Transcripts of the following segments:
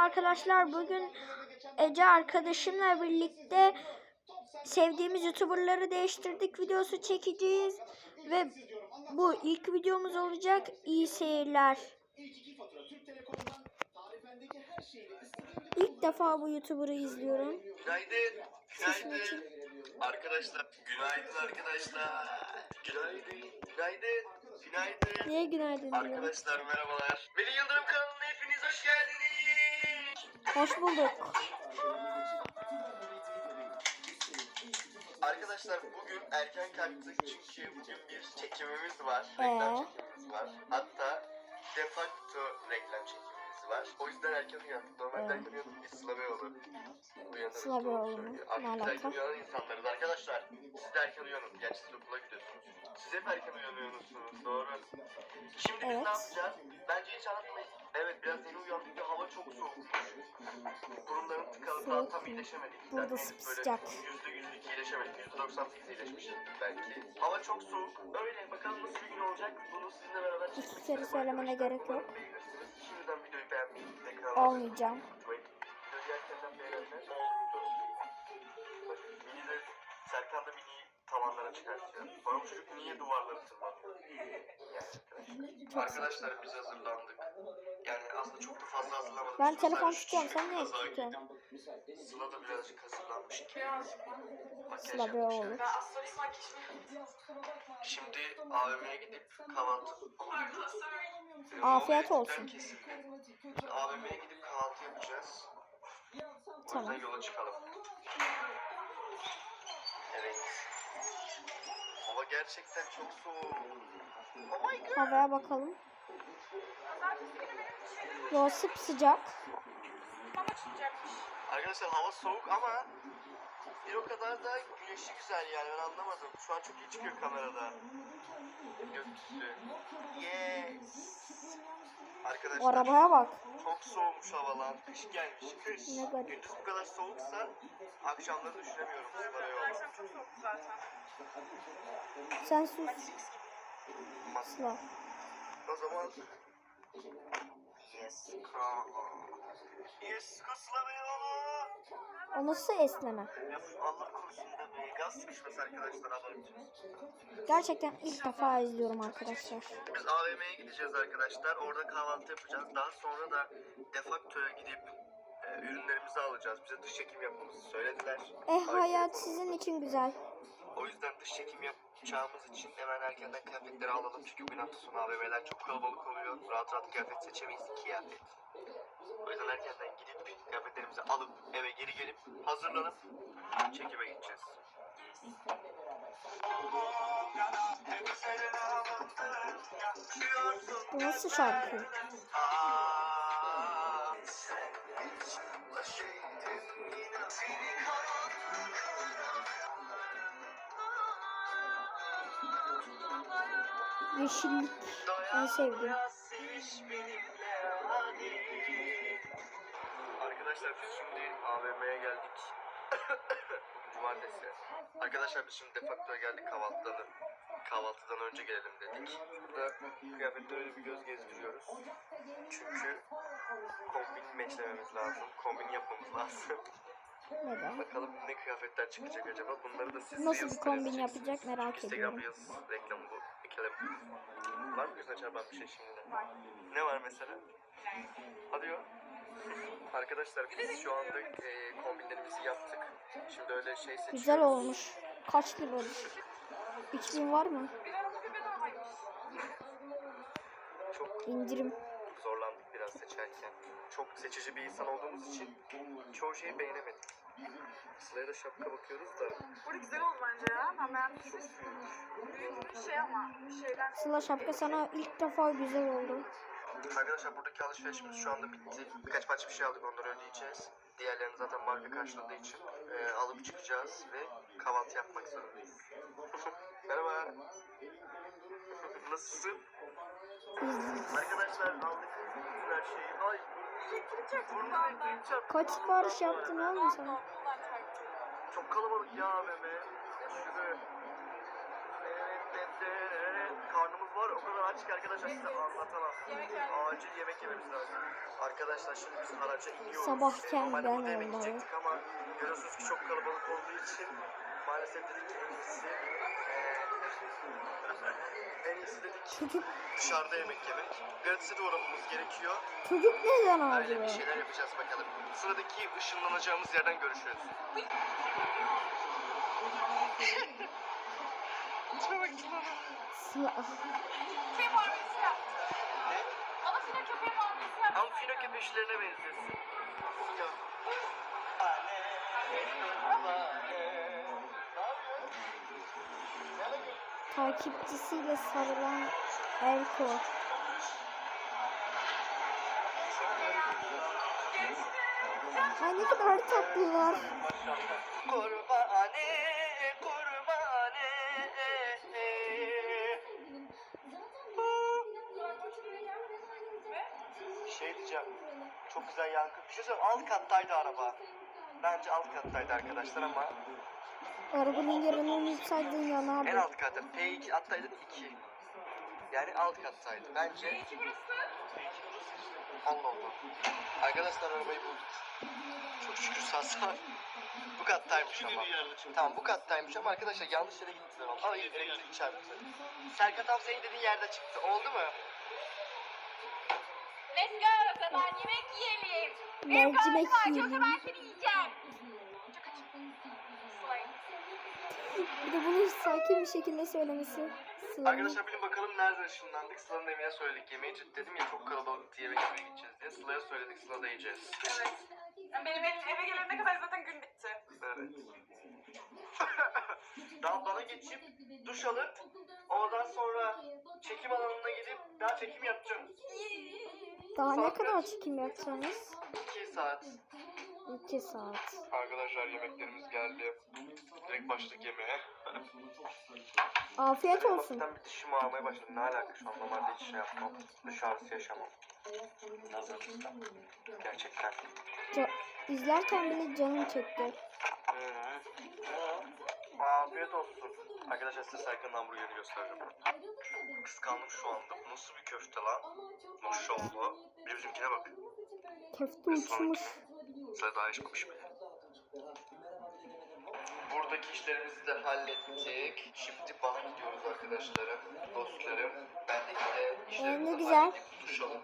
arkadaşlar. Bugün Ece arkadaşımla birlikte sevdiğimiz YouTuber'ları değiştirdik videosu çekeceğiz. Ve bu ilk videomuz olacak. İyi seyirler. İlk defa bu YouTuber'ı izliyorum. Günaydın. Günaydın. Arkadaşlar. Günaydın arkadaşlar. Günaydın. Günaydın. Günaydın. Niye günaydın diyor? Arkadaşlar merhabalar. Veli Yıldırım kanalına hepiniz hoş geldiniz. Hoş bulduk. Arkadaşlar bugün erken kalktık çünkü bugün bir çekimimiz var. Ee? Reklam çekimimiz var. Hatta de facto reklam çekimimiz var. O yüzden erken uyandık. Normalde Evet. erken uyandık biz Sıla Beyoğlu. Uyanırız, Sıla doğru Beyoğlu mu? söylüyor. Ne Artık biz alaka? erken uyanan insanlarız arkadaşlar. Siz de erken uyanın. Gerçi siz okula gidiyorsunuz. Siz hep erken uyanıyorsunuz. Doğru. Şimdi biz Evet. ne yapacağız? Bence hiç anlatmayın. Evet biraz yeni uyandık ve hava çok soğukmuş. Burunlarım tıkalı daha tam iyileşemedik. Burada henüz böyle sıcak. Yüzde yüzlük iyileşemedik. Yüzde 98 iyileşmişiz belki. Hava çok soğuk. Öyle bakalım nasıl bir gün olacak. Bunu sizinle beraber çekmek İki kere söylemene arkadaşlar. gerek yok. Umarım beğenirsiniz. Şimdiden videoyu beğenmeyi, tekrar Olmayacağım. Serkan da Mini'yi tavanlara çıkartıyor. Sonra bu çocuk niye duvarları tırmanıyor? Yani arkadaşlar. Biz hazırlandık. Yani aslında çok da fazla hazırlamadık. Ben telefon tutuyorum, sen niye tutuyorsun? Sıla da birazcık hazırlanmış. Sıla astrolist makyajımı Şimdi AVM'ye gidip kahvaltı... Afiyet olsun. AVM'ye gidip kahvaltı yapacağız. Tamam. yola çıkalım. Evet. Hava gerçekten çok soğuk. Oh my god. Havaya bakalım. Yo sıcak. ama çıkacakmış. Arkadaşlar hava soğuk ama bir o kadar da güneşli güzel yani ben anlamadım. Şu an çok iyi çıkıyor kamerada. Gökyüzü. Yes. Arkadaşlar arabaya bak. çok soğumuş hava lan. Kış gelmiş kış. Ne garip. Gündüz bu kadar soğuksa akşamları düşünemiyorum. Yola. Çok zaten. Sen sus. Sıla. O zaman Yes. Kaan. Yes kıslanıyor. O nasıl esneme? Öf, Allah korusun da be. Gaz sıkışması arkadaşlar abartıyoruz. Gerçekten ilk defa izliyorum arkadaşlar. Biz AVM'ye gideceğiz arkadaşlar. Orada kahvaltı yapacağız. Daha sonra da defaktoya gidip ürünlerimizi alacağız. Bize dış çekim yapmamızı söylediler. Eh hayat sizin için güzel. O yüzden dış çekim yapacağımız için hemen erkenden kıyafetleri alalım. Çünkü bugün hafta sonu AVM'ler çok kalabalık oluyor. Rahat rahat kıyafet seçemeyiz. kıyafet. O yüzden erkenden gidip kıyafetlerimizi alıp eve geri gelip hazırlanıp çekime gideceğiz. Bu nasıl şarkı? Yeşillik. En sevdiğim. Arkadaşlar biz şimdi AVM'ye geldik. Bugün cumartesi. Arkadaşlar biz şimdi defaktoya geldik kahvaltıdan, kahvaltıdan önce gelelim dedik. Burada kıyafetlere bir göz gezdiriyoruz. Çünkü kombin meçlememiz lazım. Kombin yapmamız lazım. Neden? Bakalım ne kıyafetler çıkacak acaba. Bunları da siz Nasıl bir kombin yapacak merak Instagram ediyorum. Reels reklamı bu. Bakalım. Var mı gözüne çarpan bir şey şimdi? Ne var mesela? Hadi ya. Arkadaşlar biz şu anda e, kombinlerimizi yaptık. Şimdi öyle şey seçiyoruz. Güzel olmuş. Kaç liradır? 3000 var mı? Çok İndirim. zorlandık biraz seçerken. Çok seçici bir insan olduğumuz için çoğu şeyi beğenemedik. Sıla'ya da şapka bakıyoruz da Burada güzel oldu bence ya. Ben beğendim. Büyük bir şey ama. Bir şeyden. Sıla şapka sana ilk defa güzel oldu. Arkadaşlar buradaki alışverişimiz şu anda bitti. Birkaç parça bir şey aldık onları ödeyeceğiz. Diğerlerini zaten marka karşıladığı için e, alıp çıkacağız ve kahvaltı yapmak zorundayız. Merhaba. Nasılsın? Arkadaşlar aldık Kaç sipariş yaptın oğlum sen? Çok kalabalık ya evet, evet. Karnımız var. o kadar aç ki arkadaşlar size anlatamam. Acil yemek yememiz lazım. Arkadaşlar şimdi biz araca iniyoruz. Sabah normalde kendiden burada yemek olmalı. yiyecektik ama görüyorsunuz ki çok kalabalık olduğu için maalesef dedik ki en iyisi dedik Çocuk, dışarıda yemek yemek. Gratis'e de uğramamız gerekiyor. çocuk neden Öyle ağlıyor? bir şey. şeyler yapacağız bakalım. Sıradaki ışınlanacağımız yerden görüşürüz. Sıla- Köpeği muamelesi yaptı. Bana file köpeği muamelesi yaptı. Ama fino köpeşlerine benziyorsun. Takipçisiyle sarılan Erko. Ay ne kadar tatlılar. Kurbane, kurbane. Şey diyeceğim. Çok güzel yankı. Bir şey söyleyeyim. Alt kattaydı araba. Bence alt kattaydı arkadaşlar ama Arabanın yarının yükseldiği en yana alt katta. P2 attaydı 2. Yani alt kattaydı. Bence İki burası. Allah Allah. Arkadaşlar arabayı bulduk. Çok şükür sağ Bu kattaymış ama. Tamam bu kattaymış ama arkadaşlar yanlış yere gittiler. ama. Ay elektrik çarptı. Serkat abi senin dediğin yerde çıktı. Oldu mu? Let's go. Kadar yemek yiyelim. Benim karnım. Yoksa ben seni Bir de bunu sakin bir şekilde söylemesi. Sıla'nın. Arkadaşlar bilin bakalım nereden ışınlandık. Sıla'nın evine söyledik. Yemeği dedim ya çok kalabalık yemek yemeye gideceğiz diye. Sıla'ya söyledik. Sıla'da yiyeceğiz. Evet. Yani benim ev, eve gelene kadar zaten gün bitti. Evet. daha bana geçip duş alıp oradan sonra çekim alanına gidip daha çekim yapacağım. Daha ne kadar çekim yapacaksınız? 2 saat. 2 saat. Arkadaşlar yemeklerimiz geldi. Direkt başladık yemeğe. Afiyet olsun. Hafiften bir dişimi ağrımaya başladı. Ne alaka şu an normalde hiç şey yapmam. Dış ağrısı yaşamam. Nazarlıkta. Gerçekten. Ca- izlerken bile canım çekti. Afiyet olsun. Arkadaşlar size Serkan'ın hamburgerini göstereceğim. Kıskandım şu anda. Bu nasıl bir köfte lan? Maşallah. Bir bizimkine bak. Köfte uçmuş. Sıra daha yaşmamış bile. Buradaki işlerimizi de hallettik. Şimdi bana gidiyoruz arkadaşlarım, dostlarım. Ben de işte işlerimizi Ee, güzel. halledip duş alıp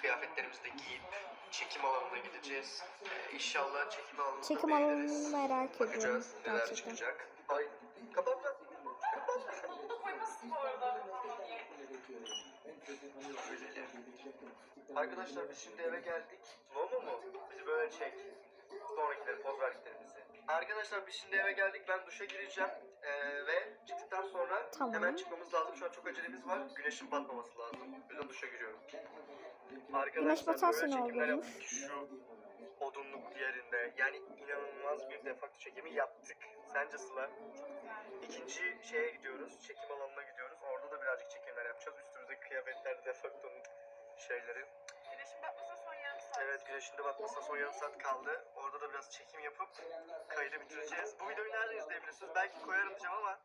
kıyafetlerimizi de giyip çekim alanına gideceğiz. Ee, inşallah çekim alanında Çekim alanını merak ediyorum Bakacağız neler gerçekten. çıkacak. Ay. Öyle. Arkadaşlar biz şimdi eve geldik. Nomu mu? Böyle çek. Sonrakileri, poz verdiklerimizi. Arkadaşlar biz şimdi eve geldik. Ben duşa gireceğim. Ee, ve çıktıktan sonra Tamam. hemen çıkmamız lazım. Şu an çok acelemiz var. Güneşin batmaması lazım. O yüzden duşa giriyorum. Arkadaşlar Güneş batarsa böyle ne çekimler olurmuş? yaptık Şu odunluk yerinde. Yani inanılmaz bir defakto çekimi yaptık. Sence Sıla? İkinci şeye gidiyoruz. Çekim alanına gidiyoruz. Orada da birazcık çekimler yapacağız. Üstümüzdeki kıyafetler defaktonun şeyleri. Güneşin batmasına son yarım saat. Evet güneşin de batmasına son yarım saat kaldı. Orada da biraz çekim yapıp kaydı bitireceğiz. Bu videoyu nerede izleyebilirsiniz? Belki koyarım diyeceğim ama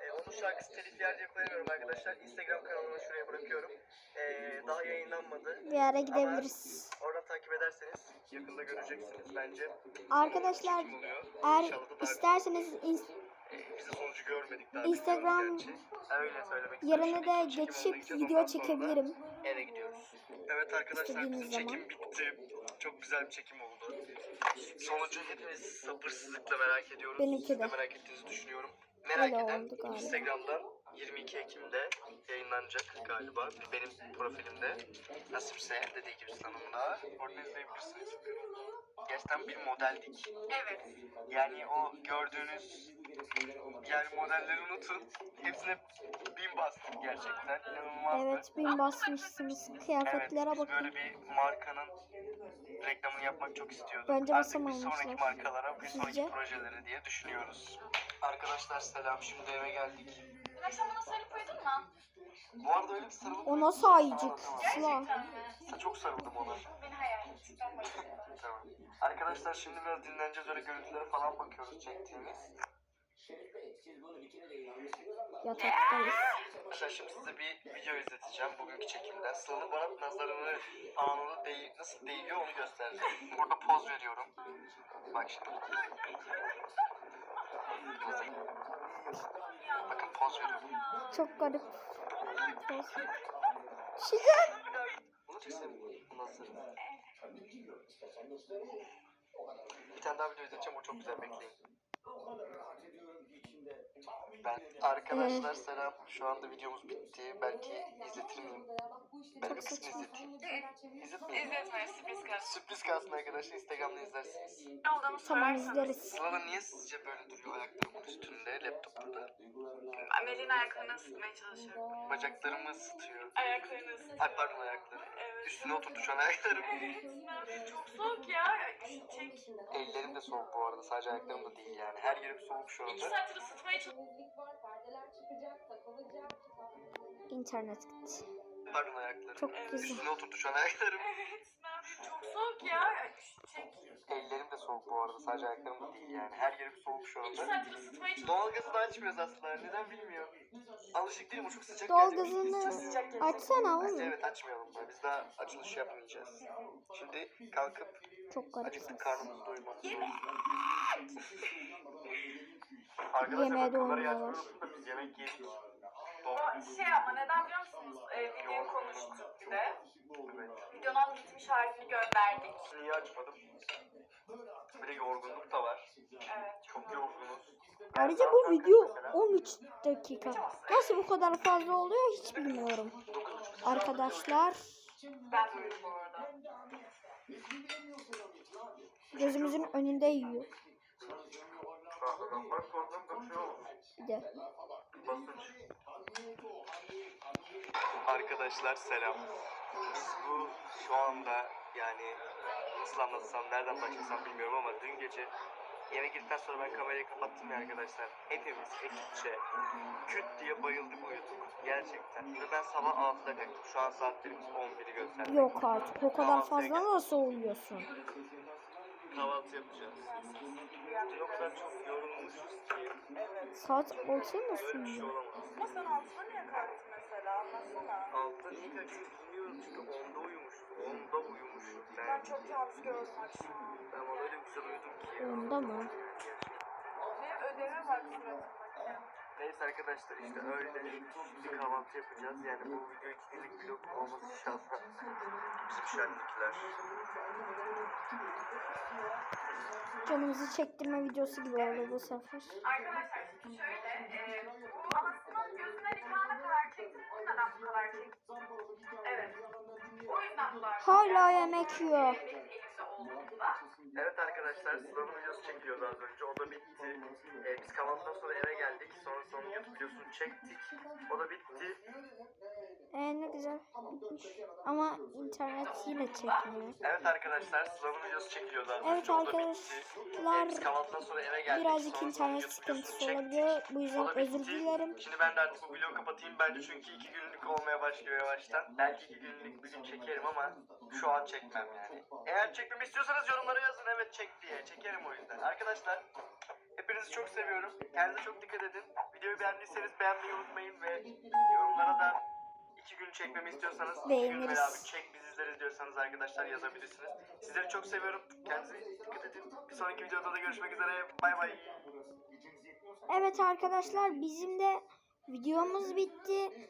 e, onun şarkısı telif yer diye koyamıyorum arkadaşlar. Instagram kanalına şuraya bırakıyorum. E, daha yayınlanmadı. Bir ara gidebiliriz. Oradan takip ederseniz yakında göreceksiniz bence. Arkadaşlar eğer isterseniz ins- e, sonucu görmedik daha. Instagram. Öyle söylemek de çekim alanına geçip video da çekebilirim. Eve gidiyoruz. Evet arkadaşlar bizim çekim bitti. Çok güzel bir çekim oldu. Sonucu hepimiz sabırsızlıkla merak ediyoruz. Benimki Siz de. merak ettiğinizi düşünüyorum. Merak Öyle eden. Instagram'dan 22 Ekim'de yayınlanacak galiba. Benim profilimde nasipse dediği gibi sanımda orada izleyebilirsiniz. Gerçekten bir modeldik. Evet. Yani o gördüğünüz yani modelleri unutun. Hepsine bin bastık gerçekten. İnanılmazdı. Evet bin basmışsınız. Kıyafetlere Evet, biz bakın. böyle bir markanın reklamını yapmak çok istiyorduk. Bence Artık bir sonraki markalara, bir sonraki Sizce? projeleri diye düşünüyoruz. Arkadaşlar selam, şimdi eve geldik. Dün akşam bana uyudun mu? Bu arada öyle bir sarılıp... O nasıl ayıcık? Sıla. Gerçekten mi? Ben çok sarıldım ona. Beni hayal et. Ben bayılıyorum. Tamam. Arkadaşlar şimdi biraz dinleneceğiz, öyle görüntülere falan bakıyoruz çektiğimiz. Yataktayız. Arkadaşlar şimdi size bir video izleteceğim bugünkü çekimden. Sıla'nın bana nazarını anında değ nasıl değiyor onu göstereceğim. Burada poz veriyorum. Bak şimdi. Bakın poz veriyorum. Çok garip. Şizen. Seviyorum. Nazarını. Bir tane daha video izleteceğim o çok güzel bekleyin. Ben arkadaşlar selam. Şu anda videomuz bitti. Belki izletir miyim? Ben bir kısmını izleteyim. İzletmeyeyim. İzletme sürpriz kalsın. Sürpriz kalsın arkadaşlar. Instagram'da izlersiniz. Ne olduğunu Tamam izleriz. Sıla'da niye sizce böyle duruyor ayaklarımın üstünde laptopta? Melih'in ayaklarını ısıtmaya çalışıyorum. Bacaklarımı ısıtıyor. Ayaklarını ısıtıyor. Ay pardon ayakları. Evet. Üstüne oturdu şu an ayaklarım. Çok soğuk ya. Çek. Ellerim de soğuk bu arada. Sadece ayaklarım da değil yani. Her yerim soğuk şu İki anda. saattir ısıtmaya çalışıyorum. İnternet gitti. Pardon ayaklarım. Çok güzel. Üstüne oturdu şu an ayaklarım. Evet. Çok soğuk ya. Çek. Ellerim de soğuk bu arada. Sadece ayaklarım da değil yani. Her yerim soğuk şu İki anda. saattir ısıtmaya çalışıyorum. Doğalgazı da açmıyoruz aslında. Neden bilmiyorum. Alışık değilim. O çok sıcak Doğalgazını açsana Neyse, oğlum. Evet açmayalım. da. Biz daha açılış yapmayacağız. Şimdi kalkıp Çok acıktık karnımız doymadı. Arkadaşlar Yemeğe bak kamerayı unuttum da biz yemek yedik. O şey ama neden biliyor musunuz? Ee, videoyu konuştuk bir de. Videonun bitmiş halini gönderdik. Niye açmadım? Bir de yorgunluk da var. Evet. Çok yorgunuz. Ayrıca bu video 13 dakika. Nasıl bu kadar fazla oluyor hiç bilmiyorum. Arkadaşlar Ben de uyudum bu arada. gözümüzün önünde yiyor. Bir de. Basınç. Arkadaşlar selam. Biz bu şu anda yani nasıl anlatsam nereden başlasam bilmiyorum ama dün gece yemek yedikten sonra ben kamerayı kapattım ya arkadaşlar. Hepimiz ekipçe küt diye bayıldık uyuduk. Gerçekten. Ve ben sabah 6'da kalktım. Şu an saatlerimiz 11'i gösteriyor. Yok artık o kadar fazla nasıl uyuyorsun? Kahvaltı yapacağız. Dün o kadar çok yorulmuşuz. Saat 6'ya nasıl Böyle bir şey olamaz. Ama sen altına niye kalktın mesela? Anlatsana. Altta niye kaçtım bilmiyorum çünkü 10'da uyumuşum. 10'da uyumuşum. Ben, Ben çok kabus gördüm akşam. ben ama öyle güzel uyudum ki ya. Onda mı? Benim ödeve bak suratımdaki. Neyse arkadaşlar işte öyle bir kahvaltı yapacağız. Yani bu video iki günlük vlog olması inşallah. Bizim şenlikler. Canımızı çektirme videosu gibi oldu bu sefer. Arkadaşlar şöyle, e, bu anasının gözünden ikramına kadar çektim. O neden bu kadar çektim? Evet. O yüzden bu kadar. Hala yemek yiyor. Arkadaşlar Sıla'nın videosu çekiyordu az önce. O da bitti. Ee, biz kahvaltıdan sonra eve geldik. Sonra son YouTube videosunu çektik. O da bitti. Ee, ne güzel bitmiş. Ama internet yine çekmiyor. Evet arkadaşlar Sıla'nın videosu çekiliyordu az Evet önce. O da bitti. arkadaşlar, Ee, biz kahvaltıdan sonra eve geldik. Birazcık Sonra son internet YouTube sıkıntısı videosunu çektik. olabiliyor. Bu O yüzden da özür bitti. dilerim. Şimdi ben de artık bu vlogu kapatayım bence çünkü iki günlük olmaya başlıyor yavaştan. Belki iki günlük bir gün çekerim ama şu an çekmem yani. Eğer çekmemi istiyorsanız yorumlara yazın evet çek diye. Çekerim o yüzden. Arkadaşlar hepinizi çok seviyorum. Kendinize çok dikkat edin. Videoyu beğendiyseniz beğenmeyi unutmayın ve yorumlara da iki gün çekmemi istiyorsanız iki gün beraber çek biz izleriz diyorsanız arkadaşlar yazabilirsiniz. Sizleri çok seviyorum. Kendinize dikkat edin. Bir sonraki videoda da görüşmek üzere. Bay bay. Evet arkadaşlar bizim de videomuz bitti.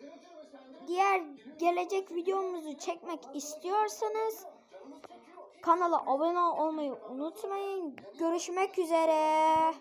Diğer gelecek videomuzu çekmek istiyorsanız kanala abone olmayı unutmayın. Görüşmek üzere.